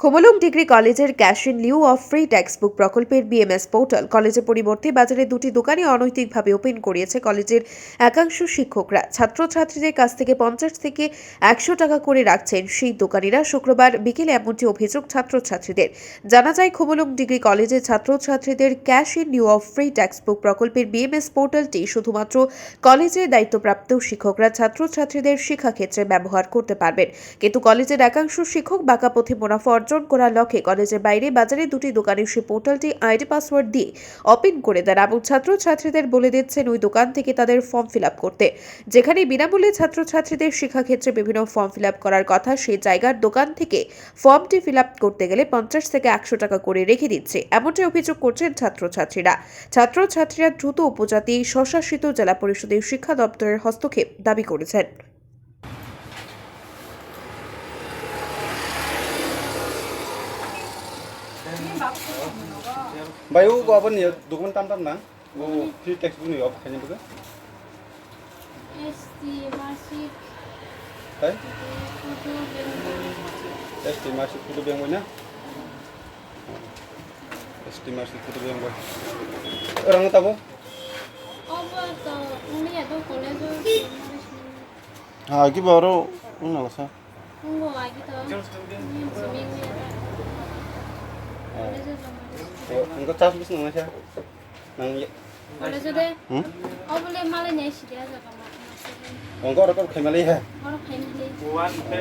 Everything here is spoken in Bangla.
খোমলুং ডিগ্রি কলেজের cash in lieu of free text book প্রকল্পের বিএমএস পোর্টাল কলেজের পরিবর্তে বাজারে দুটি দোকানই অনৈতিকভাবে ওপেন করিয়েছে কলেজের একাংশ শিক্ষকরা। ছাত্রছাত্রীদের কাছ থেকে পঞ্চাশ থেকে একশো টাকা করে রাখছেন সেই দোকানিরা শুক্রবার বিকেলে এমনটি অভিযোগ ছাত্রছাত্রীদের। জানা যায় খোমলুং ডিগ্রি কলেজের ছাত্রছাত্রীদের cash in lieu of free text book প্রকল্পের বিএমএস পোর্টালটি শুধুমাত্র কলেজের দায়িত্বপ্রাপ্ত শিক্ষকরা ছাত্রছাত্রীদের শিক্ষাক্ষেত্রে ব্যবহার করতে পারবেন। কিন্তু কলেজের একাংশ শিক্ষক বাঁকা পথে মুনাফা অর্জন করার লক্ষ্যে কলেজের বাইরে বাজারে দুটি দোকানে সে পোর্টালটি আইডি পাসওয়ার্ড দিয়ে ওপেন করে দেন এবং ছাত্রছাত্রীদের বলে দিচ্ছেন ওই দোকান থেকে তাদের ফর্ম ফিল করতে। যেখানে বিনামূল্যে ছাত্রছাত্রীদের শিক্ষাক্ষেত্রে বিভিন্ন ফর্ম ফিল করার কথা সেই জায়গার দোকান থেকে ফর্মটি ফিল করতে গেলে পঞ্চাশ থেকে একশো টাকা করে রেখে দিচ্ছে, এমনটাই অভিযোগ করছেন ছাত্রছাত্রীরা। ছাত্রছাত্রীরা দ্রুত উপজাতি স্বশাসিত জেলা পরিষদের শিক্ষা দপ্তরের হস্তক্ষেপ দাবি করেছেন। Bayu gua apa nih? Dokumen tam-tam nang. Bu free textbook nih apa kayaknya tuh? Estimasi Hai? kudu bentuk Estimasi kutu yang mana? Estimasi kutu yang mana? Orang tahu? apa tuh ini ya tuh kuliah tuh 아, 여기 바로 응 나갔어. tunggu lagi tuh ini seminggu Hindi ko tapos gusto naman siya. Nang... Wala sa de? Hmm? O wala mali niya si Dia sa kama. Ang gora ko kay mali ha. Gora kay mali. Buwan pe.